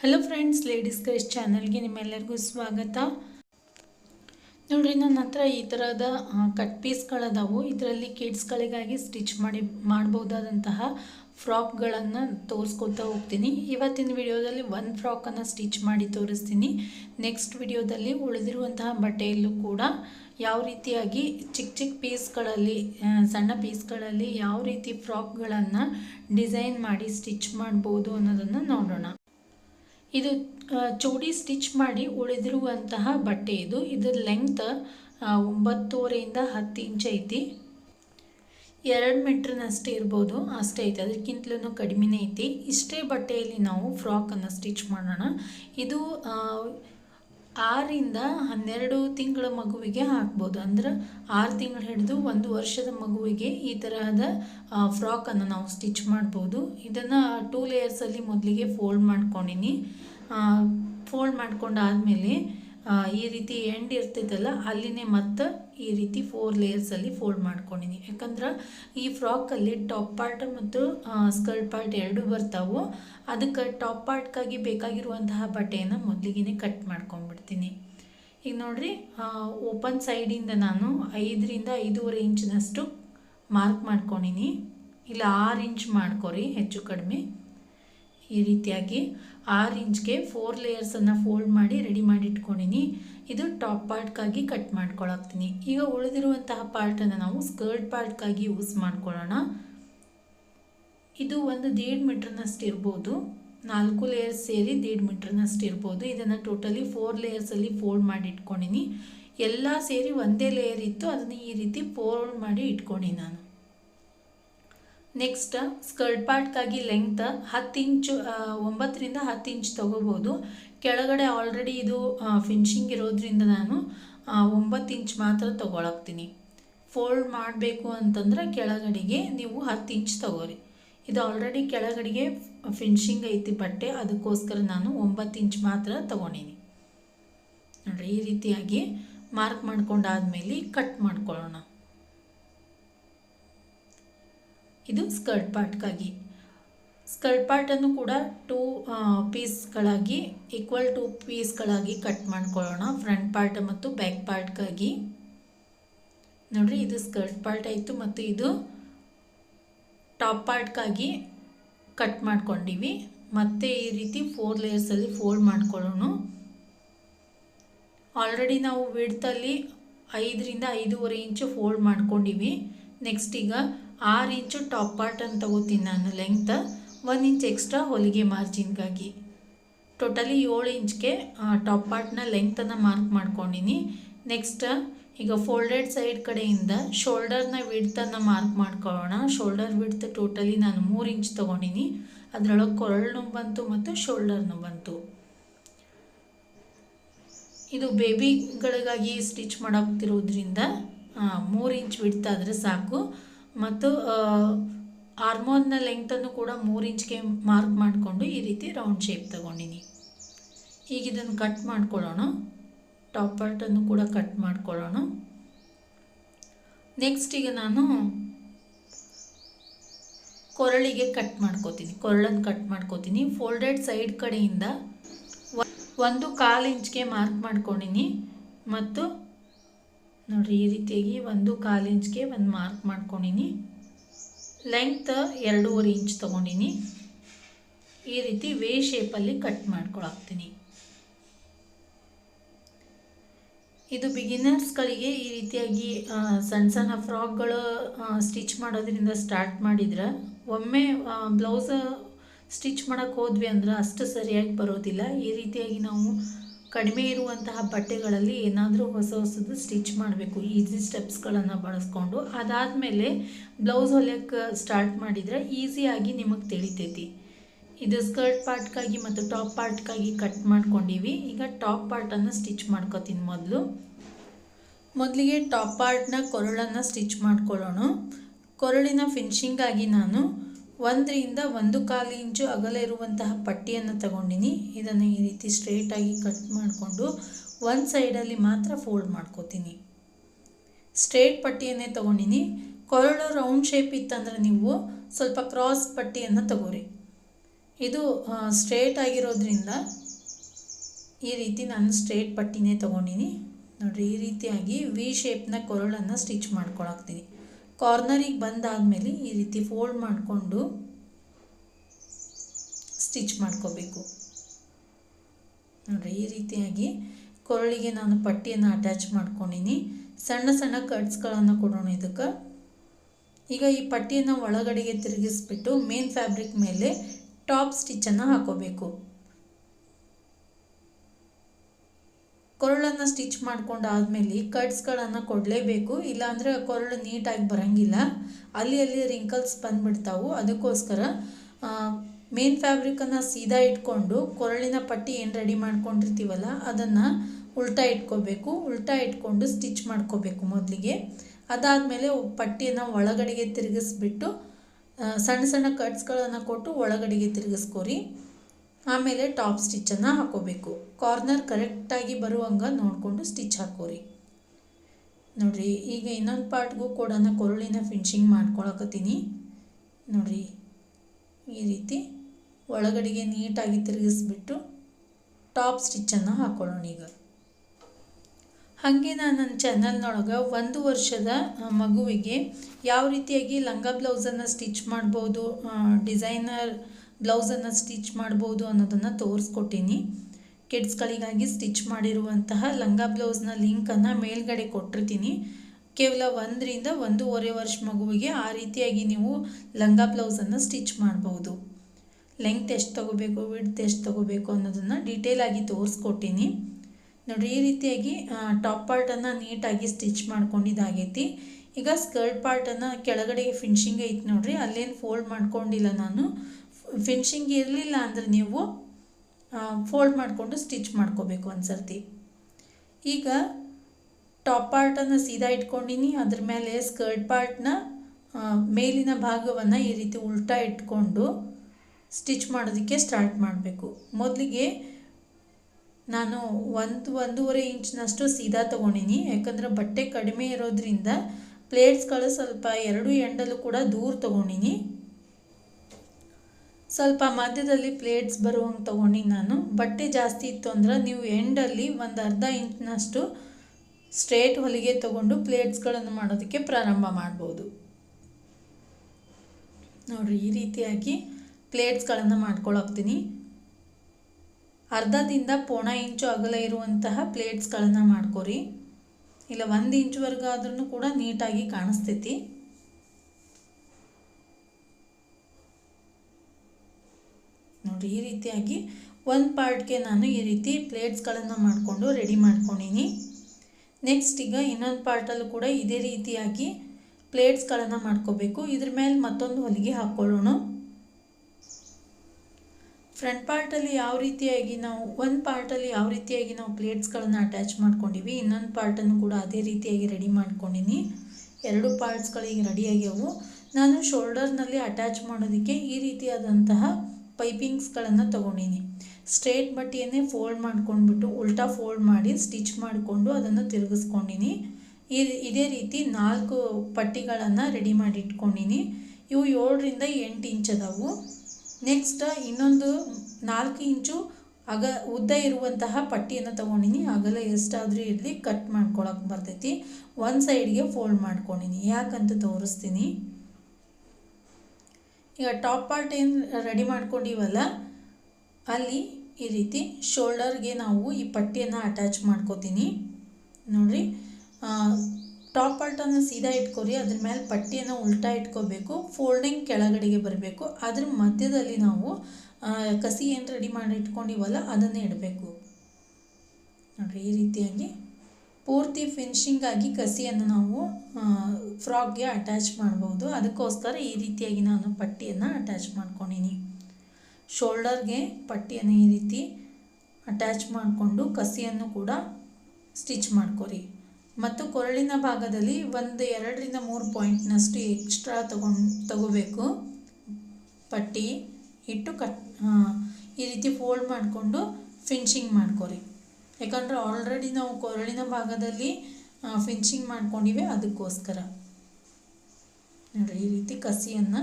Hello friends ladies craze ಚಾನಲ್ಗೆ ನಿಮ್ಮೆಲ್ಲರಿಗೂ ಸ್ವಾಗತ. ನೋಡ್ರಿ, ನನ್ನ ಹತ್ರ ಈ ಥರದ ಕಟ್ ಪೀಸ್ಗಳದಾವು ಇದರಲ್ಲಿ ಕಿಡ್ಸ್ಗಳಿಗಾಗಿ ಸ್ಟಿಚ್ ಮಾಡಿ, ಮಾಡ್ಬೋದಾದಂತಹ ಫ್ರಾಕ್ಗಳನ್ನು ತೋರಿಸ್ಕೊತಾ ಹೋಗ್ತೀನಿ. ಇವತ್ತಿನ ವಿಡಿಯೋದಲ್ಲಿ ಒಂದು ಫ್ರಾಕನ್ನು ಸ್ಟಿಚ್ ಮಾಡಿ ತೋರಿಸ್ತೀನಿ. ನೆಕ್ಸ್ಟ್ ವಿಡಿಯೋದಲ್ಲಿ ಉಳಿದಿರುವಂತಹ ಬಟ್ಟೆಯಲ್ಲೂ ಕೂಡ ಯಾವ ರೀತಿಯಾಗಿ ಚಿಕ್ಕ ಚಿಕ್ಕ ಪೀಸ್ಗಳಲ್ಲಿ ಸಣ್ಣ ಪೀಸ್ಗಳಲ್ಲಿ ಯಾವ ರೀತಿ ಫ್ರಾಕ್ಗಳನ್ನು ಡಿಸೈನ್ ಮಾಡಿ ಸ್ಟಿಚ್ ಮಾಡ್ಬೋದು ಅನ್ನೋದನ್ನು ನೋಡೋಣ. ಇದು ಚೌಡಿ ಸ್ಟಿಚ್ ಮಾಡಿ ಉಳಿದಿರುವಂತಹ ಬಟ್ಟೆ ಇದು. ಇದರ ಲೆಂತ್ ಒಂಬತ್ತುವರೆಯಿಂದ ಹತ್ತು ಇಂಚ್ ಐತಿ. ಎರಡು ಮೀಟ್ರ್ನಷ್ಟು ಇರ್ಬೋದು, ಅಷ್ಟೇ ಐತಿ. ಅದಕ್ಕಿಂತಲೂ ಕಡಿಮೆನೇ ಐತಿ. ಇಷ್ಟೇ ಬಟ್ಟೆಯಲ್ಲಿ ನಾವು ಫ್ರಾಕನ್ನು ಸ್ಟಿಚ್ ಮಾಡೋಣ. ಇದು ಆರಿಂದ ಹನ್ನೆರಡು ತಿಂಗಳ ಮಗುವಿಗೆ ಹಾಕ್ಬೋದು. ಅಂದ್ರೆ ಆರು ತಿಂಗಳು ಹಿಡಿದು ಒಂದು ವರ್ಷದ ಮಗುವಿಗೆ ಈ ತರಹದ ಫ್ರಾಕನ್ನು ನಾವು ಸ್ಟಿಚ್ ಮಾಡ್ಬೋದು. ಇದನ್ನು ಟೂ ಲೇಯರ್ಸಲ್ಲಿ ಮೊದಲಿಗೆ ಫೋಲ್ಡ್ ಮಾಡ್ಕೊಂಡಿನಿ. ಫೋಲ್ಡ್ ಮಾಡ್ಕೊಂಡಾದಮೇಲೆ ಈ ರೀತಿ ಎಂಡ್ ಇರ್ತೈತಲ್ಲ ಅಲ್ಲಿನೇ ಮತ್ತೆ ಈ ರೀತಿ ಫೋರ್ ಲೇಯರ್ಸಲ್ಲಿ ಫೋಲ್ಡ್ ಮಾಡ್ಕೊಂಡಿನಿ ಯಾಕಂದ್ರೆ ಈ ಫ್ರಾಕಲ್ಲಿ ಟಾಪ್ ಪಾರ್ಟ್ ಮತ್ತು ಸ್ಕರ್ಟ್ ಪಾರ್ಟ್ ಎರಡೂ ಬರ್ತಾವು. ಅದಕ್ಕೆ ಟಾಪ್ ಪಾರ್ಟ್ಗಾಗಿ ಬೇಕಾಗಿರುವಂತಹ ಬಟ್ಟೆಯನ್ನು ಮೊದಲಿಗೆ ಕಟ್ ಮಾಡ್ಕೊಂಡ್ಬಿಡ್ತೀನಿ. ಈಗ ನೋಡಿರಿ ಓಪನ್ ಸೈಡಿಂದ ನಾನು ಐದರಿಂದ ಐದೂವರೆ ಇಂಚಿನಷ್ಟು ಮಾರ್ಕ್ ಮಾಡ್ಕೊಂಡಿನಿ. ಇಲ್ಲ ಆರು ಇಂಚ್ ಮಾಡ್ಕೊರಿ, ಹೆಚ್ಚು ಕಡಿಮೆ. ಈ ರೀತಿಯಾಗಿ ಆರು ಇಂಚ್ಗೆ ಫೋರ್ ಲೇಯರ್ಸನ್ನು ಫೋಲ್ಡ್ ಮಾಡಿ ರೆಡಿ ಮಾಡಿ ಇಟ್ಕೊಂಡಿನಿ. ಇದು ಟಾಪ್ ಪಾರ್ಟ್ಗಾಗಿ ಕಟ್ ಮಾಡ್ಕೊಳಕ್ತೀನಿ ಈಗ ಉಳಿದಿರುವಂತಹ ಪಾರ್ಟನ್ನು ನಾವು ಸ್ಕರ್ಟ್ ಪಾರ್ಟ್ಗಾಗಿ ಯೂಸ್ ಮಾಡ್ಕೊಳ್ಳೋಣ. ಇದು ಒಂದು ದೇಡ್ ಮೀಟ್ರ್ನಷ್ಟು ಇರ್ಬೋದು. ನಾಲ್ಕು ಲೇಯರ್ಸ್ ಸೇರಿ ದೇಡ್ ಮೀಟ್ರ್ನಷ್ಟು ಇರ್ಬೋದು. ಇದನ್ನು ಟೋಟಲಿ ಫೋರ್ ಲೇಯರ್ಸಲ್ಲಿ ಫೋಲ್ಡ್ ಮಾಡಿ ಇಟ್ಕೊಂಡಿನಿ. ಎಲ್ಲ ಸೇರಿ ಒಂದೇ ಲೇಯರ್ ಇತ್ತು. ಅದನ್ನು ಈ ರೀತಿ ಫೋಲ್ಡ್ ಮಾಡಿ ಇಟ್ಕೊಂಡಿ ನಾನು. ನೆಕ್ಸ್ಟ್ ಸ್ಕರ್ಟ್ ಪಾರ್ಟ್ಗಾಗಿ ಲೆಂಗ್ತ್ ಹತ್ತು ಇಂಚು ಒಂಬತ್ತರಿಂದ ಹತ್ತು ಇಂಚ್ ತೊಗೋಬೋದು. ಕೆಳಗಡೆ ಆಲ್ರೆಡಿ ಇದು ಫಿನಿಶಿಂಗ್ ಇರೋದ್ರಿಂದ ನಾನು ಒಂಬತ್ತು ಇಂಚ್ ಮಾತ್ರ ತೊಗೊಳಕ್ತೀನಿ. ಫೋಲ್ಡ್ ಮಾಡಬೇಕು ಅಂತಂದ್ರೆ ಕೆಳಗಡೆಗೆ ನೀವು ಹತ್ತು ಇಂಚ್ ತಗೋರಿ. ಇದು ಆಲ್ರೆಡಿ ಕೆಳಗಡೆಗೆ ಫಿನಿಶಿಂಗ್ ಐತಿ ಬಟ್ಟೆ, ಅದಕ್ಕೋಸ್ಕರ ನಾನು ಒಂಬತ್ತು ಇಂಚ್ ಮಾತ್ರ ತಗೊಂಡಿನಿ. ನೋಡ್ರಿ, ಈ ರೀತಿಯಾಗಿ ಮಾರ್ಕ್ ಮಾಡ್ಕೊಂಡಾದ್ಮೇಲೆ ಕಟ್ ಮಾಡ್ಕೊಳ್ಳೋಣ. ಇದು ಸ್ಕರ್ಟ್ ಪಾರ್ಟ್ಗಾಗಿ. ಸ್ಕರ್ಟ್ ಪಾರ್ಟನ್ನು ಕೂಡ ಟೂ ಪೀಸ್ಗಳಾಗಿ, ಈಕ್ವಲ್ ಟು ಪೀಸ್ಗಳಾಗಿ ಕಟ್ ಮಾಡ್ಕೊಳ್ಳೋಣ. ಫ್ರಂಟ್ ಪಾರ್ಟ್ ಮತ್ತು ಬ್ಯಾಕ್ ಪಾರ್ಟ್ಗಾಗಿ. ನೋಡ್ರಿ, ಇದು ಸ್ಕರ್ಟ್ ಪಾರ್ಟ್ ಆಯಿತು ಮತ್ತು ಇದು ಟಾಪ್ ಪಾರ್ಟ್ಗಾಗಿ ಕಟ್ ಮಾಡ್ಕೊಂಡಿವಿ. ಮತ್ತೆ ಈ ರೀತಿ ಫೋರ್ ಲೇಯರ್ಸಲ್ಲಿ ಫೋಲ್ಡ್ ಮಾಡ್ಕೊಳ್ಳೋಣ. ಆಲ್ರೆಡಿ ನಾವು ವಿಡ್ತಲ್ಲಿ ಐದರಿಂದ ಐದೂವರೆ ಇಂಚು ಫೋಲ್ಡ್ ಮಾಡ್ಕೊಂಡಿವಿ. ನೆಕ್ಸ್ಟ್ ಈಗ ಆರು ಇಂಚು ಟಾಪ್ ಪಾರ್ಟನ್ನು ತಗೋತೀನಿ ನಾನು ಲೆಂಗ್ತ್. ಒಂದು ಇಂಚ್ ಎಕ್ಸ್ಟ್ರಾ ಹೊಲಿಗೆ ಮಾರ್ಜಿನ್ಗಾಗಿ ಟೋಟಲಿ ಏಳು ಇಂಚ್ಗೆ ಟಾಪ್ ಪಾರ್ಟ್ನ ಲೆಂಗ್ತನ್ನು ಮಾರ್ಕ್ ಮಾಡ್ಕೊಂಡಿನಿ. ನೆಕ್ಸ್ಟ್ ಈಗ ಫೋಲ್ಡೆಡ್ ಸೈಡ್ ಕಡೆಯಿಂದ ಶೋಲ್ಡರ್ನ ವಿಡ್ತನ್ನು ಮಾರ್ಕ್ ಮಾಡ್ಕೊಳ್ಳೋಣ. ಶೋಲ್ಡರ್ ವಿಡ್ತ್ ಟೋಟಲಿ ನಾನು ಮೂರು ಇಂಚ್ ತೊಗೊಂಡಿನಿ. ಅದರೊಳಗೆ ಕೊರಳನ್ನು ಬಂತು ಮತ್ತು ಶೋಲ್ಡರ್ನು ಬಂತು. ಇದು ಬೇಬಿಗಳಿಗಾಗಿ ಸ್ಟಿಚ್ ಮಾಡೋಕ್ತಿರೋದ್ರಿಂದ ಮೂರು ಇಂಚ್ ಬಿಡ್ತಾದರೆ ಸಾಕು. ಮತ್ತು ಆರ್ಮೋನ್ನ ಲೆಂಗ್ತನ್ನು ಕೂಡ ಮೂರು ಇಂಚ್ಗೆ ಮಾರ್ಕ್ ಮಾಡಿಕೊಂಡು ಈ ರೀತಿ ರೌಂಡ್ ಶೇಪ್ ತಗೊಂಡಿನಿ. ಈಗ ಇದನ್ನು ಕಟ್ ಮಾಡ್ಕೊಳ್ಳೋಣ. ಟಾಪ್ ಪಾರ್ಟನ್ನು ಕೂಡ ಕಟ್ ಮಾಡ್ಕೊಳ್ಳೋಣ. ನೆಕ್ಸ್ಟ್ ಈಗ ನಾನು ಕೊರಳಿಗೆ ಕಟ್ ಮಾಡ್ಕೋತೀನಿ. ಕೊರಳನ್ನು ಕಟ್ ಮಾಡ್ಕೋತೀನಿ. ಫೋಲ್ಡೆಡ್ ಸೈಡ್ ಕಡೆಯಿಂದ ಒಂದು ಕಾಲು ಇಂಚ್ಗೆ ಮಾರ್ಕ್ ಮಾಡ್ಕೊಂಡಿನಿ. ಮತ್ತು ನೋಡ್ರಿ ಈ ರೀತಿಯಾಗಿ ಒಂದು ಕಾಲು ಇಂಚ್ಗೆ ಒಂದು ಮಾರ್ಕ್ ಮಾಡ್ಕೊಂಡಿನಿ. ಲೆಂತ್ ಎರಡೂವರೆ ಇಂಚ್ ತೊಗೊಂಡಿನಿ. ಈ ರೀತಿ ವೇ ಶೇಪಲ್ಲಿ ಕಟ್ ಮಾಡ್ಕೊಳಕ್ತೀನಿ. ಇದು ಬಿಗಿನರ್ಸ್ಗಳಿಗೆ ಈ ರೀತಿಯಾಗಿ ಸಣ್ಣ ಸಣ್ಣ ಫ್ರಾಕ್ಗಳು ಸ್ಟಿಚ್ ಮಾಡೋದ್ರಿಂದ ಸ್ಟಾರ್ಟ್ ಮಾಡಿದ್ರೆ, ಒಮ್ಮೆ ಬ್ಲೌಸ್ ಸ್ಟಿಚ್ ಮಾಡೋಕ್ಕೆ ಹೋದ್ವಿ ಅಂದ್ರೆ ಅಷ್ಟು ಸರಿಯಾಗಿ ಬರೋದಿಲ್ಲ. ಈ ರೀತಿಯಾಗಿ ನಾವು ಕಡಿಮೆ ಇರುವಂತಹ ಬಟ್ಟೆಗಳಲ್ಲಿ ಏನಾದರೂ ಹೊಸ ಹೊಸದು ಸ್ಟಿಚ್ ಮಾಡಬೇಕು, ಈಸಿ ಸ್ಟೆಪ್ಸ್ಗಳನ್ನು ಬಳಸ್ಕೊಂಡು. ಅದಾದಮೇಲೆ ಬ್ಲೌಸ್ ಹೊಲಿಯೋಕ್ಕೆ ಸ್ಟಾರ್ಟ್ ಮಾಡಿದರೆ ಈಸಿಯಾಗಿ ನಿಮಗೆ ತಿಳಿತೈತಿ. ಇದು ಸ್ಕರ್ಟ್ ಪಾರ್ಟ್ಗಾಗಿ ಮತ್ತು ಟಾಪ್ ಪಾರ್ಟ್ಗಾಗಿ ಕಟ್ ಮಾಡ್ಕೊಂಡಿವಿ. ಈಗ ಟಾಪ್ ಪಾರ್ಟನ್ನು ಸ್ಟಿಚ್ ಮಾಡ್ಕೋತೀನಿ ಮೊದಲು. ಮೊದಲಿಗೆ ಟಾಪ್ ಪಾರ್ಟ್ನ ಕೊರಳನ್ನು ಸ್ಟಿಚ್ ಮಾಡ್ಕೊಳ್ಳೋಣ. ಕೊರಳಿನ ಫಿನಿಶಿಂಗಾಗಿ ನಾನು ಒಂದರಿಂದ ಒಂದು ಕಾಲು ಇಂಚು ಅಗಲ ಇರುವಂತಹ ಪಟ್ಟಿಯನ್ನು ತಗೊಂಡಿನಿ. ಇದನ್ನು ಈ ರೀತಿ ಸ್ಟ್ರೇಟಾಗಿ ಕಟ್ ಮಾಡಿಕೊಂಡು ಒಂದು ಸೈಡಲ್ಲಿ ಮಾತ್ರ ಫೋಲ್ಡ್ ಮಾಡ್ಕೋತೀನಿ. ಸ್ಟ್ರೇಟ್ ಪಟ್ಟಿಯನ್ನೇ ತೊಗೊಂಡಿನಿ. ಕೊರಳು ರೌಂಡ್ ಶೇಪ್ ಇತ್ತಂದ್ರೆ ನೀವು ಸ್ವಲ್ಪ ಕ್ರಾಸ್ ಪಟ್ಟಿಯನ್ನು ತಗೋರಿ. ಇದು ಸ್ಟ್ರೇಟ್ ಆಗಿರೋದ್ರಿಂದ ಈ ರೀತಿ ನಾನು ಸ್ಟ್ರೇಟ್ ಪಟ್ಟಿನೇ ತೊಗೊಂಡಿನಿ. ನೋಡಿರಿ, ಈ ರೀತಿಯಾಗಿ ವಿ ಶೇಪ್ನ ಕೊರಳನ್ನು ಸ್ಟಿಚ್ ಮಾಡ್ಕೊಳಕ್ತೀನಿ. ಕಾರ್ನರಿಗೆ ಬಂದಾದಮೇಲೆ ಈ ರೀತಿ ಫೋಲ್ಡ್ ಮಾಡಿಕೊಂಡು ಸ್ಟಿಚ್ ಮಾಡ್ಕೋಬೇಕು. ನೋಡಿರಿ, ಈ ರೀತಿಯಾಗಿ ಕೊರಳಿಗೆ ನಾನು ಪಟ್ಟಿಯನ್ನು ಅಟ್ಯಾಚ್ ಮಾಡ್ಕೊಂಡಿನಿ. ಸಣ್ಣ ಸಣ್ಣ ಕಟ್ಸ್ಗಳನ್ನು ಕೊಡೋಣ ಇದಕ್ಕೆ. ಈಗ ಈ ಪಟ್ಟಿಯನ್ನು ಒಳಗಡೆಗೆ ತಿರುಗಿಸ್ಬಿಟ್ಟು ಮೇನ್ ಫ್ಯಾಬ್ರಿಕ್ ಮೇಲೆ ಟಾಪ್ ಸ್ಟಿಚ್ಚನ್ನು ಹಾಕೋಬೇಕು. ಕೊರಳನ್ನು ಸ್ಟಿಚ್ ಮಾಡ್ಕೊಂಡಾದ್ಮೇಲೆ ಕಟ್ಸ್ಗಳನ್ನು ಕೊಡಲೇಬೇಕು, ಇಲ್ಲಾಂದರೆ ಕೊರಳು ನೀಟಾಗಿ ಬರೋಂಗಿಲ್ಲ. ಅಲ್ಲಿ ಅಲ್ಲಿ ರಿಂಕಲ್ಸ್ ಬಂದುಬಿಡ್ತಾವು. ಅದಕ್ಕೋಸ್ಕರ ಮೇನ್ ಫ್ಯಾಬ್ರಿಕನ್ನು ಸೀದಾ ಇಟ್ಕೊಂಡು ಕೊರಳಿನ ಪಟ್ಟಿ ಏನು ರೆಡಿ ಮಾಡ್ಕೊಂಡಿರ್ತೀವಲ್ಲ, ಅದನ್ನು ಉಲ್ಟಾ ಇಟ್ಕೋಬೇಕು. ಉಲ್ಟಾ ಇಟ್ಕೊಂಡು ಸ್ಟಿಚ್ ಮಾಡ್ಕೋಬೇಕು ಮೊದಲಿಗೆ. ಅದಾದಮೇಲೆ ಪಟ್ಟಿಯನ್ನು ಒಳಗಡೆಗೆ ತಿರುಗಿಸ್ಬಿಟ್ಟು ಸಣ್ಣ ಸಣ್ಣ ಕಟ್ಸ್ಗಳನ್ನು ಕೊಟ್ಟು ಒಳಗಡೆಗೆ ತಿರುಗಿಸ್ಕೊರಿ. ಆಮೇಲೆ ಟಾಪ್ ಸ್ಟಿಚ್ಚನ್ನು ಹಾಕೋಬೇಕು. ಕಾರ್ನರ್ ಕರೆಕ್ಟಾಗಿ ಬರುವಂಗೆ ನೋಡಿಕೊಂಡು ಸ್ಟಿಚ್ ಹಾಕೋರಿ. ನೋಡಿರಿ, ಈಗ ಇನ್ನೊಂದು ಪಾರ್ಟ್ಗೂ ಕೂಡ ಕೊರಳಿನ ಫಿನಿಶಿಂಗ್ ಮಾಡ್ಕೊಳಕತ್ತೀನಿ. ನೋಡಿರಿ, ಈ ರೀತಿ ಒಳಗಡೆಗೆ ನೀಟಾಗಿ ತಿರುಗಿಸ್ಬಿಟ್ಟು ಟಾಪ್ ಸ್ಟಿಚ್ಚನ್ನು ಹಾಕೊಳ್ಳೋಣ ಈಗ. ಹಾಗೆ ನಾನು ನನ್ನ ಚಾನಲ್ನೊಳಗೆ ಒಂದು ವರ್ಷದ ಮಗುವಿಗೆ ಯಾವ ರೀತಿಯಾಗಿ ಲಂಗ ಬ್ಲೌಸನ್ನು ಸ್ಟಿಚ್ ಮಾಡ್ಬೋದು ಡಿಸೈನರ್ ಬ್ಲೌಸನ್ನು ಸ್ಟಿಚ್ ಮಾಡ್ಬೋದು ಅನ್ನೋದನ್ನು ತೋರಿಸ್ಕೊಟ್ಟಿನಿ. ಕಿಡ್ಸ್ಗಳಿಗಾಗಿ ಸ್ಟಿಚ್ ಮಾಡಿರುವಂತಹ ಲಂಗ ಬ್ಲೌಸ್ನ ಲಿಂಕನ್ನು ಮೇಲ್ಗಡೆ ಕೊಟ್ಟಿರ್ತೀನಿ. ಕೇವಲ ಒಂದರಿಂದ ಒಂದೂವರೆ ವರ್ಷ ಮಗುವಿಗೆ ಆ ರೀತಿಯಾಗಿ ನೀವು ಲಂಗ ಬ್ಲೌಸನ್ನು ಸ್ಟಿಚ್ ಮಾಡ್ಬೋದು. ಲೆಂತ್ ಎಷ್ಟು ತೊಗೋಬೇಕು, ವಿಡ್ತ್ ಎಷ್ಟು ತೊಗೋಬೇಕು ಅನ್ನೋದನ್ನು ಡೀಟೇಲಾಗಿ ತೋರಿಸ್ಕೊಟ್ಟಿನಿ. ನೋಡಿರಿ ಈ ರೀತಿಯಾಗಿ ಟಾಪ್ ಪಾರ್ಟನ್ನು ನೀಟಾಗಿ ಸ್ಟಿಚ್ ಮಾಡ್ಕೊಂಡಿದ್ದಾಗೈತಿ. ಈಗ ಸ್ಕರ್ಟ್ ಪಾರ್ಟನ್ನು ಕೆಳಗಡೆ ಫಿನಿಶಿಂಗ್ ಐತೆ ನೋಡಿರಿ, ಅಲ್ಲೇನು ಫೋಲ್ಡ್ ಮಾಡ್ಕೊಂಡಿಲ್ಲ ನಾನು. ಫಿನಿಶಿಂಗ್ ಇರಲಿಲ್ಲ ಅಂದರೆ ನೀವು ಫೋಲ್ಡ್ ಮಾಡಿಕೊಂಡು ಸ್ಟಿಚ್ ಮಾಡ್ಕೋಬೇಕು ಒಂದು ಸರ್ತಿ ಈಗ ಟಾಪ್ ಪಾರ್ಟನ್ನು ಸೀದಾ ಇಟ್ಕೊಂಡಿನಿ, ಅದ್ರ ಮೇಲೆ ಸ್ಕರ್ಟ್ ಪಾರ್ಟ್ನ ಮೇಲಿನ ಭಾಗವನ್ನು ಈ ರೀತಿ ಉಲ್ಟಾ ಇಟ್ಕೊಂಡು ಸ್ಟಿಚ್ ಮಾಡೋದಕ್ಕೆ ಸ್ಟಾರ್ಟ್ ಮಾಡಬೇಕು. ಮೊದಲಿಗೆ ನಾನು ಒಂದು, ಒಂದೂವರೆ ಇಂಚ್ನಷ್ಟು ಸೀದಾ ತೊಗೊಂಡಿನಿ, ಯಾಕಂದರೆ ಬಟ್ಟೆ ಕಡಿಮೆ ಇರೋದ್ರಿಂದ ಪ್ಲೇಟ್ಸ್ಗಳು ಸ್ವಲ್ಪ ಎರಡು ಎಂಡಲ್ಲೂ ಕೂಡ ದೂರ ತೊಗೊಂಡಿನಿ. ಸ್ವಲ್ಪ ಮಧ್ಯದಲ್ಲಿ ಪ್ಲೇಟ್ಸ್ ಬರುವಂಗೆ ತೊಗೊಂಡು ನಾನು. ಬಟ್ಟೆ ಜಾಸ್ತಿ ಇತ್ತು ಅಂದ್ರೆ ನೀವು ಎಂಡಲ್ಲಿ ಒಂದು ಅರ್ಧ ಇಂಚಿನಷ್ಟು ಸ್ಟ್ರೇಟ್ ಹೊಲಿಗೆ ತೊಗೊಂಡು ಪ್ಲೇಟ್ಸ್ಗಳನ್ನು ಮಾಡೋದಕ್ಕೆ ಪ್ರಾರಂಭ ಮಾಡ್ಬೋದು. ನೋಡಿರಿ, ಈ ರೀತಿಯಾಗಿ ಪ್ಲೇಟ್ಸ್ಗಳನ್ನು ಮಾಡ್ಕೊಳಕ್ತೀನಿ. ಅರ್ಧದಿಂದ ಪೋಣ ಇಂಚು ಅಗಲ ಇರುವಂತಹ ಪ್ಲೇಟ್ಸ್ಗಳನ್ನು ಮಾಡ್ಕೊರಿ. ಇಲ್ಲ ಒಂದು ಇಂಚುವರೆಗಾದ್ರೂ ಕೂಡ ನೀಟಾಗಿ ಕಾಣಿಸ್ತೈತಿ. ಈ ರೀತಿಯಾಗಿ ಒಂದು ಪಾರ್ಟ್ಗೆ ನಾನು ಈ ರೀತಿ ಪ್ಲೇಟ್ಸ್ಗಳನ್ನು ಮಾಡಿಕೊಂಡು ರೆಡಿ ಮಾಡ್ಕೊಂಡಿನಿ. ನೆಕ್ಸ್ಟ್ ಈಗ ಇನ್ನೊಂದು ಪಾರ್ಟಲ್ಲೂ ಕೂಡ ಇದೇ ರೀತಿಯಾಗಿ ಪ್ಲೇಟ್ಸ್ಗಳನ್ನು ಮಾಡ್ಕೋಬೇಕು. ಇದ್ರ ಮೇಲೆ ಮತ್ತೊಂದು ಹೊಲಿಗೆ ಹಾಕ್ಕೊಳ್ಳೋಣ ಫ್ರಂಟ್ ಪಾರ್ಟಲ್ಲಿ ಯಾವ ರೀತಿಯಾಗಿ ನಾವು ಒಂದು ಪಾರ್ಟಲ್ಲಿ ಯಾವ ರೀತಿಯಾಗಿ ನಾವು ಪ್ಲೇಟ್ಸ್ಗಳನ್ನು ಅಟ್ಯಾಚ್ ಮಾಡ್ಕೊಂಡಿವಿ, ಇನ್ನೊಂದು ಪಾರ್ಟನ್ನು ಕೂಡ ಅದೇ ರೀತಿಯಾಗಿ ರೆಡಿ ಮಾಡ್ಕೊಂಡಿನಿ. ಎರಡು ಪಾರ್ಟ್ಸ್ಗಳಿಗೆ ರೆಡಿಯಾಗ್ಯವು ನಾನು ಶೋಲ್ಡರ್ನಲ್ಲಿ ಅಟ್ಯಾಚ್ ಮಾಡೋದಕ್ಕೆ ಈ ರೀತಿಯಾದಂತಹ ಪೈಪಿಂಗ್ಸ್ಗಳನ್ನು ತೊಗೊಂಡಿನಿ. ಸ್ಟ್ರೇಟ್ ಬಟ್ಟೆಯನ್ನೇ ಫೋಲ್ಡ್ ಮಾಡ್ಕೊಂಡ್ಬಿಟ್ಟು ಉಲ್ಟಾ ಫೋಲ್ಡ್ ಮಾಡಿ ಸ್ಟಿಚ್ ಮಾಡಿಕೊಂಡು ಅದನ್ನು ತಿರುಗಿಸ್ಕೊಂಡಿನಿ. ಇದೇ ರೀತಿ ನಾಲ್ಕು ಪಟ್ಟಿಗಳನ್ನು ರೆಡಿ ಮಾಡಿ ಇಟ್ಕೊಂಡಿನಿ. ಇವು ಏಳರಿಂದ ಎಂಟು ಇಂಚ್ ಅದಾವು. ನೆಕ್ಸ್ಟ್ ಇನ್ನೊಂದು ನಾಲ್ಕು ಇಂಚು ಅಗ, ಉದ್ದ ಇರುವಂತಹ ಪಟ್ಟಿಯನ್ನು ತೊಗೊಂಡಿನಿ. ಅಗಲ ಎಷ್ಟಾದರೂ ಇರಲಿ ಕಟ್ ಮಾಡ್ಕೊಳಕ್ಕೆ ಬರ್ತೈತಿ. ಒಂದು ಸೈಡ್ಗೆ ಫೋಲ್ಡ್ ಮಾಡ್ಕೊಂಡಿನಿ. ಯಾಕಂತ ತೋರಿಸ್ತೀನಿ. ಈಗ ಟಾಪ್ ಪಾರ್ಟ್ ಏನು ರೆಡಿ ಮಾಡ್ಕೊಂಡಿವಲ್ಲ, ಅಲ್ಲಿ ಈ ರೀತಿ ಶೋಲ್ಡರ್ಗೆ ನಾವು ಈ ಪಟ್ಟಿಯನ್ನು ಅಟ್ಯಾಚ್ ಮಾಡ್ಕೋತೀನಿ. ನೋಡಿರಿ ಟಾಪ್ ಪಾರ್ಟನ್ನು ಸೀದಾ ಇಟ್ಕೊರಿ, ಅದ್ರ ಮೇಲೆ ಪಟ್ಟಿಯನ್ನು ಉಲ್ಟಾ ಇಟ್ಕೋಬೇಕು ಫೋಲ್ಡಿಂಗ್ ಕೆಳಗಡೆಗೆ ಬರಬೇಕು, ಅದ್ರ ಮಧ್ಯದಲ್ಲಿ ನಾವು ಕಸಿ ಏನು ರೆಡಿ ಮಾಡಿ ಇಟ್ಕೊಂಡಿವಲ್ಲ, ಅದನ್ನೇ ಇಡಬೇಕು. ನೋಡಿರಿ, ಈ ರೀತಿಯಾಗಿ ಪೂರ್ತಿ ಫಿನಿಶಿಂಗ್ ಆಗಿ ಕಸಿಯನ್ನು ನಾವು ಫ್ರಾಕ್ಗೆ ಅಟ್ಯಾಚ್ ಮಾಡ್ಬೋದು. ಅದಕ್ಕೋಸ್ಕರ ಈ ರೀತಿಯಾಗಿ ನಾನು ಪಟ್ಟಿಯನ್ನು ಅಟ್ಯಾಚ್ ಮಾಡ್ಕೊಂಡಿನಿ. ಶೋಲ್ಡರ್ಗೆ ಪಟ್ಟಿಯನ್ನು ಈ ರೀತಿ ಅಟ್ಯಾಚ್ ಮಾಡಿಕೊಂಡು ಕಸಿಯನ್ನು ಕೂಡ ಸ್ಟಿಚ್ ಮಾಡ್ಕೊರಿ. ಮತ್ತು ಕೊರಳಿನ ಭಾಗದಲ್ಲಿ ಒಂದು ಎರಡರಿಂದ ಮೂರು ಪಾಯಿಂಟ್ನಷ್ಟು ಎಕ್ಸ್ಟ್ರಾ ತಗೊಂಡು, ತಗೋಬೇಕು. ಪಟ್ಟಿ ಇಟ್ಟು ಕಟ್ ಈ ರೀತಿ ಫೋಲ್ಡ್ ಮಾಡಿಕೊಂಡು ಫಿನಿಶಿಂಗ್ ಮಾಡ್ಕೊರಿ. ಯಾಕಂದರೆ ಆಲ್ರೆಡಿ ನಾವು ಕೊರಳಿನ ಭಾಗದಲ್ಲಿ ಫಿನಿಶಿಂಗ್ ಮಾಡ್ಕೊಂಡಿವೆ, ಅದಕ್ಕೋಸ್ಕರ. ನೋಡಿರಿ ಈ ರೀತಿ ಕಸಿಯನ್ನು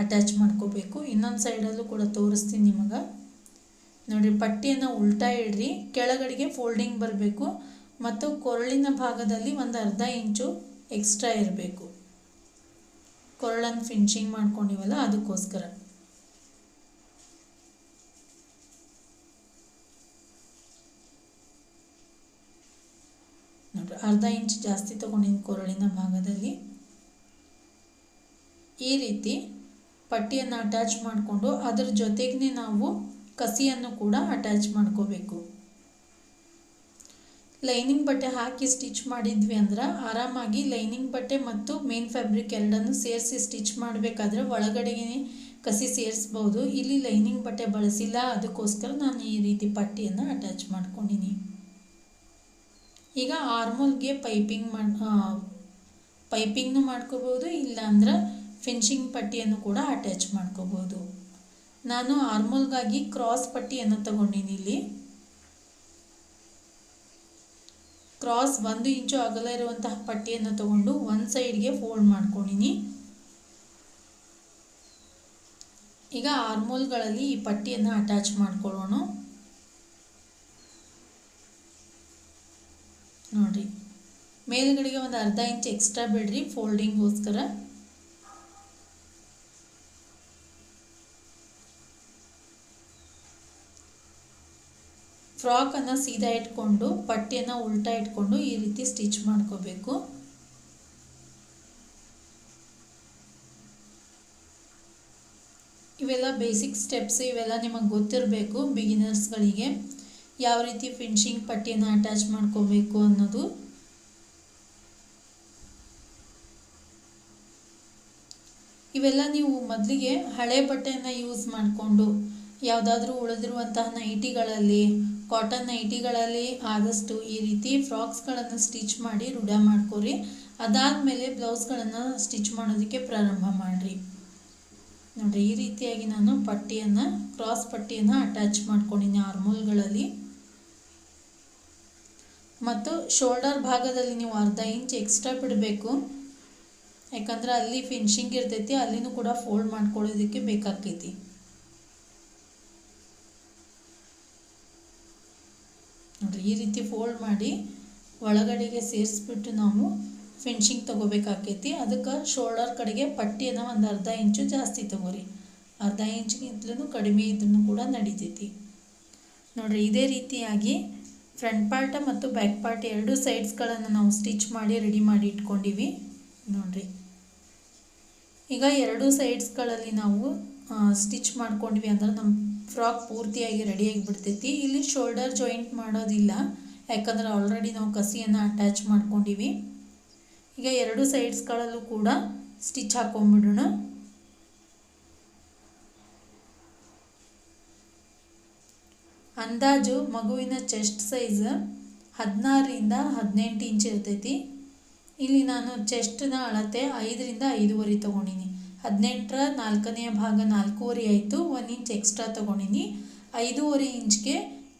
ಅಟ್ಯಾಚ್ ಮಾಡ್ಕೋಬೇಕು. ಇನ್ನೊಂದು ಸೈಡಲ್ಲೂ ಕೂಡ ತೋರಿಸ್ತೀನಿ ನಿಮಗೆ. ನೋಡಿರಿ ಪಟ್ಟಿಯನ್ನು ಉಲ್ಟಾ ಇಡ್ರಿ. ಕೆಳಗಡೆಗೆ ಫೋಲ್ಡಿಂಗ್ ಬರಬೇಕು. ಮತ್ತು ಕೊರಳಿನ ಭಾಗದಲ್ಲಿ ಒಂದು ಅರ್ಧ ಇಂಚು ಎಕ್ಸ್ಟ್ರಾ ಇರಬೇಕು. ಕೊರಳನ್ನು ಫಿನಿಶಿಂಗ್ ಮಾಡ್ಕೊಂಡಿವಲ್ಲ, ಅದಕ್ಕೋಸ್ಕರ ನೋಡ್ರಿ ಅರ್ಧ ಇಂಚ್ ಜಾಸ್ತಿ ತೊಗೊಂಡಿನಿ ಕೊರಳಿನ ಭಾಗದಲ್ಲಿ ಈ ರೀತಿ ಪಟ್ಟಿಯನ್ನು ಅಟ್ಯಾಚ್ ಮಾಡಿಕೊಂಡು ಅದರ ಜೊತೆಗೇ ನಾವು ಕಸಿಯನ್ನು ಕೂಡ ಅಟ್ಯಾಚ್ ಮಾಡ್ಕೋಬೇಕು. ಲೈನಿಂಗ್ ಬಟ್ಟೆ ಹಾಕಿ ಸ್ಟಿಚ್ ಮಾಡಿದ್ವಿ ಅಂದ್ರೆ ಆರಾಮಾಗಿ ಲೈನಿಂಗ್ ಬಟ್ಟೆ ಮತ್ತು ಮೇನ್ ಫ್ಯಾಬ್ರಿಕ್ ಎರಡನ್ನು ಸೇರಿಸಿ ಸ್ಟಿಚ್ ಮಾಡಬೇಕಾದ್ರೆ ಒಳಗಡೆಗೆ ಕಸಿ ಸೇರಿಸ್ಬೋದು. ಇಲ್ಲಿ ಲೈನಿಂಗ್ ಬಟ್ಟೆ ಬಳಸಿಲ್ಲ, ಅದಕ್ಕೋಸ್ಕರ ನಾನು ಈ ರೀತಿ ಪಟ್ಟಿಯನ್ನು ಅಟ್ಯಾಚ್ ಮಾಡ್ಕೊಂಡಿನಿ. ಈಗ ಆರ್ಮೋಲ್ಗೆ ಪೈಪಿಂಗ್ ಮಾಡಿ ಪೈಪಿಂಗ್ನು ಮಾಡ್ಕೋಬೋದು, ಇಲ್ಲಾಂದ್ರೆ ಫಿನಿಶಿಂಗ್ ಪಟ್ಟಿಯನ್ನು ಕೂಡ ಅಟ್ಯಾಚ್ ಮಾಡ್ಕೋಬೋದು. ನಾನು ಆರ್ಮೋಲ್ಗಾಗಿ ಕ್ರಾಸ್ ಪಟ್ಟಿಯನ್ನು ತಗೊಂಡಿನಿ ಇಲ್ಲಿ. ಕ್ರಾಸ್ ಒಂದು ಇಂಚು ಅಗಲ ಇರುವಂತಹ ಪಟ್ಟಿಯನ್ನು ತಗೊಂಡು ಒಂದು ಸೈಡ್ಗೆ ಫೋಲ್ಡ್ ಮಾಡ್ಕೊಂಡಿನಿ. ಈಗ ಆರ್ಮೋಲ್ಗಳಲ್ಲಿ ಈ ಪಟ್ಟಿಯನ್ನು ಅಟ್ಯಾಚ್ ಮಾಡ್ಕೊಳ್ಳೋಣ. ನೋಡಿರಿ. ಮೇಲುಗಡೆಗೆ ಒಂದು ಅರ್ಧ ಇಂಚ್ ಎಕ್ಸ್ಟ್ರಾ ಬಿಡ್ರಿ ಫೋಲ್ಡಿಂಗ್ಗೋಸ್ಕರ ಫ್ರಾಕನ್ನು ಸೀದಾ ಇಟ್ಕೊಂಡು, ಪಟ್ಟಿಯನ್ನು ಉಲ್ಟಾ ಇಟ್ಕೊಂಡು ಈ ರೀತಿ ಸ್ಟಿಚ್ ಮಾಡ್ಕೋಬೇಕು. ಇವೆಲ್ಲ ಬೇಸಿಕ್ ಸ್ಟೆಪ್ಸ್ ಇವೆಲ್ಲ ನಿಮಗೆ ಗೊತ್ತಿರಬೇಕು ಬಿಗಿನರ್ಸ್ಗಳಿಗೆ ಯಾವ ರೀತಿ ಫಿನಿಶಿಂಗ್ ಪಟ್ಟಿಯನ್ನು ಅಟ್ಯಾಚ್ ಮಾಡ್ಕೋಬೇಕು ಅನ್ನೋದು. ಇವೆಲ್ಲ ನೀವು ಮೊದಲಿಗೆ ಹಳೆ ಬಟ್ಟೆಯನ್ನು ಯೂಸ್ ಮಾಡಿಕೊಂಡು, ಯಾವುದಾದ್ರೂ ಉಳಿದಿರುವಂತಹ ನೈಟಿಗಳಲ್ಲಿ ಕಾಟನ್ ನೈಟಿಗಳಲ್ಲಿ ಆದಷ್ಟು ಈ ರೀತಿ ಫ್ರಾಕ್ಸ್ಗಳನ್ನು ಸ್ಟಿಚ್ ಮಾಡಿ ರೂಢ ಮಾಡ್ಕೊರಿ. ಅದಾದಮೇಲೆ ಬ್ಲೌಸ್ಗಳನ್ನು ಸ್ಟಿಚ್ ಮಾಡೋದಕ್ಕೆ ಪ್ರಾರಂಭ ಮಾಡಿರಿ. ನೋಡಿರಿ, ಈ ರೀತಿಯಾಗಿ ನಾನು ಪಟ್ಟಿಯನ್ನು ಕ್ರಾಸ್ ಪಟ್ಟಿಯನ್ನು ಅಟ್ಯಾಚ್ ಮಾಡ್ಕೊಂಡಿನಿ ಆರ್ಮೋಲ್ಗಳಲ್ಲಿ ಮತ್ತು ಶೋಲ್ಡರ್ ಭಾಗದಲ್ಲಿ ನೀವು ಅರ್ಧ ಇಂಚ್ ಎಕ್ಸ್ಟ್ರಾ ಬಿಡಬೇಕು. ಯಾಕಂದ್ರೆ ಅಲ್ಲಿ ಫಿನಿಶಿಂಗ್ ಇರ್ತೈತಿ, ಅಲ್ಲಿನೂ ಕೂಡ ಫೋಲ್ಡ್ ಮಾಡ್ಕೊಳ್ಳೋದಕ್ಕೆ ಬೇಕಾಕೈತಿ ನೋಡಿರಿ, ಈ ರೀತಿ ಫೋಲ್ಡ್ ಮಾಡಿ ಒಳಗಡೆಗೆ ಸೇರಿಸ್ಬಿಟ್ಟು ನಾವು ಫಿನಿಶಿಂಗ್ ತೊಗೋಬೇಕಾಕೈತಿ ಅದಕ್ಕೆ ಶೋಲ್ಡರ್ ಕಡೆಗೆ ಪಟ್ಟಿಯನ್ನು ಒಂದು ಅರ್ಧ ಇಂಚು ಜಾಸ್ತಿ ತೊಗೋರಿ. ಅರ್ಧ ಇಂಚ್ಗಿಂತಲೂ ಕಡಿಮೆ ಇದ್ರೂ ಕೂಡ ನಡಿತೈತಿ. ನೋಡಿರಿ, ಇದೇ ರೀತಿಯಾಗಿ ಫ್ರಂಟ್ ಪಾರ್ಟ ಮತ್ತು ಬ್ಯಾಕ್ ಪಾರ್ಟ್ ಎರಡು ಸೈಡ್ಸ್ಗಳನ್ನು ನಾವು ಸ್ಟಿಚ್ ಮಾಡಿ ರೆಡಿ ಮಾಡಿ ಇಟ್ಕೊಂಡಿವಿ. ನೋಡಿರಿ. ಈಗ ಎರಡು ಸೈಡ್ಸ್ಗಳಲ್ಲಿ ನಾವು ಸ್ಟಿಚ್ ಮಾಡ್ಕೊಂಡ್ವಿ ಅಂದ್ರೆ ನಮ್ಮ ಫ್ರಾಕ್ ಪೂರ್ತಿಯಾಗಿ ರೆಡಿಯಾಗಿ ಬಿಡ್ತೈತಿ ಇಲ್ಲಿ ಶೋಲ್ಡರ್ ಜಾಯಿಂಟ್ ಮಾಡೋದಿಲ್ಲ. ಯಾಕಂದ್ರೆ ಆಲ್ರೆಡಿ ನಾವು ಕಸಿಯನ್ನು ಅಟ್ಯಾಚ್ ಮಾಡ್ಕೊಂಡಿವಿ. ಈಗ ಎರಡು ಸೈಡ್ಸ್ಗಳಲ್ಲೂ ಕೂಡ ಸ್ಟಿಚ್ ಹಾಕೊಂಡ್ಬಿಡೋಣ ಅಂದಾಜು ಮಗುವಿನ ಚೆಸ್ಟ್ ಸೈಜ್ ಹದಿನಾರರಿಂದ ಹದಿನೆಂಟು ಇಂಚ್ ಇರ್ತೈತಿ. ಇಲ್ಲಿ ನಾನು ಚೆಸ್ಟ್ನ ಅಳತೆ ಐದರಿಂದ ಐದುವರೆ ತೊಗೊಂಡಿನಿ. ಹದಿನೆಂಟರ ನಾಲ್ಕನೆಯ ಭಾಗ ನಾಲ್ಕೂವರೆ ಆಯಿತು, ಒಂದು ಇಂಚ್ ಎಕ್ಸ್ಟ್ರಾ ತೊಗೊಂಡಿನಿ. ಐದೂವರೆ ಇಂಚ್ಗೆ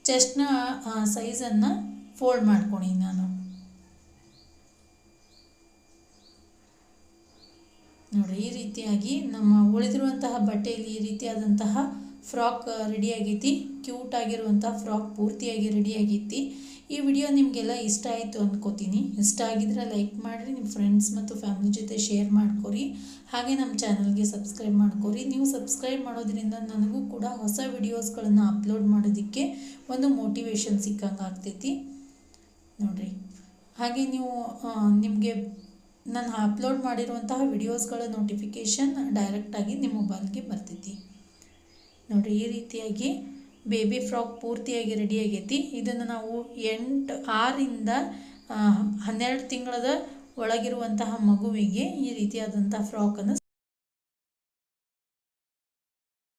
ಚೆಸ್ಟ್ನ ಸೈಜನ್ನು ಫೋಲ್ಡ್ ಮಾಡ್ಕೊಂಡಿನಿ ನಾನು. ನೋಡಿ ಈ ರೀತಿಯಾಗಿ ನಮ್ಮ ಉಳಿದಿರುವಂತಹ ಬಟ್ಟೆಯಲ್ಲಿ ಈ ರೀತಿಯಾದಂತಹ ಫ್ರಾಕ್ ರೆಡಿ ಆಗೈತಿ. ಕ್ಯೂಟ್ ಆಗಿರುವಂಥ ಫ್ರಾಕ್ ಪೂರ್ತಿಯಾಗಿ ರೆಡಿ ಆಗೈತಿ ಈ ವಿಡಿಯೋ ನಿಮಗೆಲ್ಲ ಇಷ್ಟ ಆಯಿತು ಅಂದ್ಕೋತೀನಿ ಇಷ್ಟ ಆಗಿದ್ರೆ ಲೈಕ್ ಮಾಡಿರಿ ನಿಮ್ಮ ಫ್ರೆಂಡ್ಸ್ ಮತ್ತು ಫ್ಯಾಮಿಲಿ ಜೊತೆ ಶೇರ್ ಮಾಡ್ಕೊರಿ. ಹಾಗೆ ನಮ್ಮ ಚಾನಲ್ಗೆ ಸಬ್ಸ್ಕ್ರೈಬ್ ಮಾಡ್ಕೊರಿ. ನೀವು ಸಬ್ಸ್ಕ್ರೈಬ್ ಮಾಡೋದ್ರಿಂದ ನನಗೂ ಕೂಡ ಹೊಸ ವಿಡಿಯೋಸ್ಗಳನ್ನು ಅಪ್ಲೋಡ್ ಮಾಡೋದಕ್ಕೆ ಒಂದು ಮೋಟಿವೇಶನ್ ಸಿಕ್ಕಂಗೆ ಆಗ್ತೈತಿ. ನೋಡಿರಿ. ಹಾಗೆ ನೀವು ನಿಮಗೆ ನಾನು ಅಪ್ಲೋಡ್ ಮಾಡಿರುವಂತಹ ವಿಡಿಯೋಸ್ಗಳ ನೋಟಿಫಿಕೇಷನ್ ಡೈರೆಕ್ಟಾಗಿ ನಿಮ್ಮ ಮೊಬೈಲ್ಗೆ ಬರ್ತೈತಿ. ನೋಡಿರಿ, ಈ ರೀತಿಯಾಗಿ ಬೇಬಿ ಫ್ರಾಕ್ ಪೂರ್ತಿಯಾಗಿ ರೆಡಿ ಆಗೈತಿ. ಇದನ್ನು ನಾವು ಎಂಟು, ಆರಿಂದ ಹನ್ನೆರಡು ತಿಂಗಳದ ಒಳಗಿರುವಂತಹ ಮಗುವಿಗೆ ಈ ರೀತಿಯಾದಂಥ ಫ್ರಾಕನ್ನು